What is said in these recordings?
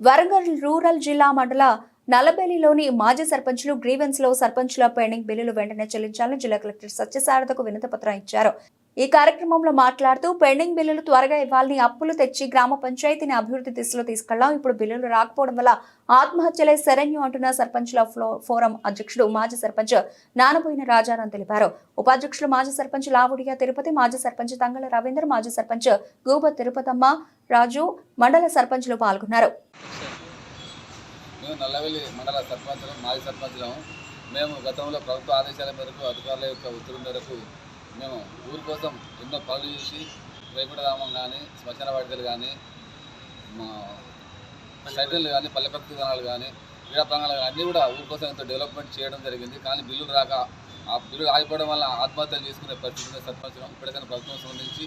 Warangal rural జిల్లా మండల నల్లబెల్లిలోని మాజీ సర్పంచ్లు గ్రీవెన్స్లో సర్పంచ్ల పెండింగ్ బిల్లులు వెంటనే చెల్లించాలని జిల్లా కలెక్టర్ సత్యసారథకు వినతి పత్రం ఇచ్చారు. ఈ కార్యక్రమంలో మాట్లాడుతూ పెండింగ్ బిల్లులు త్వరగా ఇవ్వాలని అప్పులు తెచ్చి గ్రామ పంచాయతీని అభివృద్ధి దిశలో తీసుకెళ్ళాం ఇప్పుడు బిల్లులు రాకపోవడం వల్ల ఆత్మహత్యలే శరణ్యం అంటున్న సర్పంచ్ల ఫ్లో- ఫోరం అధ్యక్షుడు మాజీ సర్పంచ్ నానబోయిన రాజారాం తెలిపారు. ఉపాధ్యక్షులు మాజీ సర్పంచ్ లావుడియా తిరుపతి మాజీ సర్పంచ్ తంగళ రవీందర్ మాజీ సర్పంచ్ గూబ తిరుపతమ్మ రాజు మండల సర్పంచ్లు పాల్గొన్నారు. మండల మాజీ మేము గతంలో ప్రభుత్వ ఆదేశాల మేరకు అధికారుల యొక్క ఉత్తర్వుల మేరకు మేము ఊరి కోసం ఎన్నో పనులు చేసి రేపటిరామం కానీ శ్మశాన వాటికలు కానీ మా కానీ పల్లె ప్రకృతి కానీ క్రీడా ప్రాంగణాలు కానీ అన్నీ కూడా ఊరి కోసం ఎంతో డెవలప్మెంట్ చేయడం జరిగింది. కానీ బిల్లులు రాక ఆ బిల్లులు ఆగిపోవడం వల్ల ఆత్మహత్యలు చేసుకునే పరిస్థితి సర్పంచం ఇప్పటికైనా ప్రభుత్వం సంబంధించి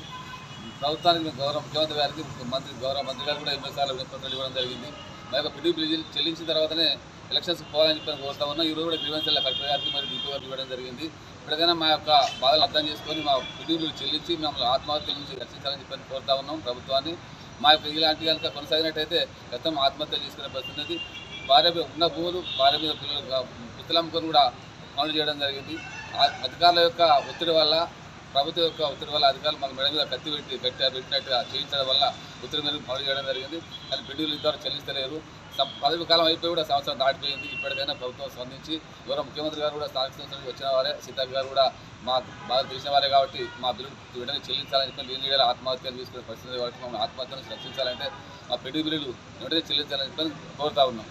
ప్రభుత్వానికి మేము గౌరవ ముఖ్యమంత్రి గారికి మంత్రి గౌరవ మంత్రి గారు కూడా ఎన్నో సార్లు వినపత్రాలు ఇవ్వడం జరిగింది. మా యొక్క పిడి బిల్లు చెల్లించిన తర్వాతనే ఎలక్షన్స్ పోవాలని చెప్పి కోరుతా ఉన్నాం. ఈరోజు కూడా గ్రీవెన్స్ కలెక్టర్ గారికి మరి డీపీ గారికి ఇవ్వడం జరిగింది. ఇప్పటికైనా మా యొక్క బాధలు అర్థం చేసుకొని మా పిడి చెల్లించి మేము ఆత్మహత్యల నుంచి రక్షించాలని చెప్పి కోరుతా ఉన్నాం ప్రభుత్వాన్ని. మా యొక్క ఇలాంటి కనుక కొనసాగినట్టయితే గతం ఆత్మహత్యలు చేసుకునే పరిస్థితి భార్య మీద ఉన్న భూములు భార్య మీద పిల్లలు పుత్తులమ్ముకొని కూడా పనులు చేయడం జరిగింది. ఆ- అధికారుల యొక్క ఒత్తిడి వల్ల ప్రభుత్వం యొక్క ఒత్తిడి వల్ల అధికారులు మన మెడ మీద కత్తి పెట్టి గట్టి పెట్టినట్టుగా చేయించడం వల్ల ఒత్తిడి మీద పనులు చేయడం జరిగింది. కానీ బిడ్డలు ఇద్దరు చెల్లిస్తలేరు. పదవి కాలం అయిపోయి కూడా సంవత్సరం దాటిపోయింది. ఇప్పటికైనా ప్రభుత్వం స్పందించి గౌరవ ముఖ్యమంత్రి గారు కూడా స్థానిక సంస్థలకు వచ్చిన వారే సీతక్క గారు కూడా మా బాగా తెలిసిన వారే కాబట్టి మా బిల్లు వెంటనే చెల్లించాలని చెప్పి లేని వేళ ఆత్మహత్యలు తీసుకునే పరిస్థితి కాబట్టి మమ్మల్ని ఆత్మహత్య నుంచి రక్షించాలంటే మా పెట్టి బిల్లులు వెంటనే చెల్లించాలని చెప్పి కోరుతా ఉన్నాం.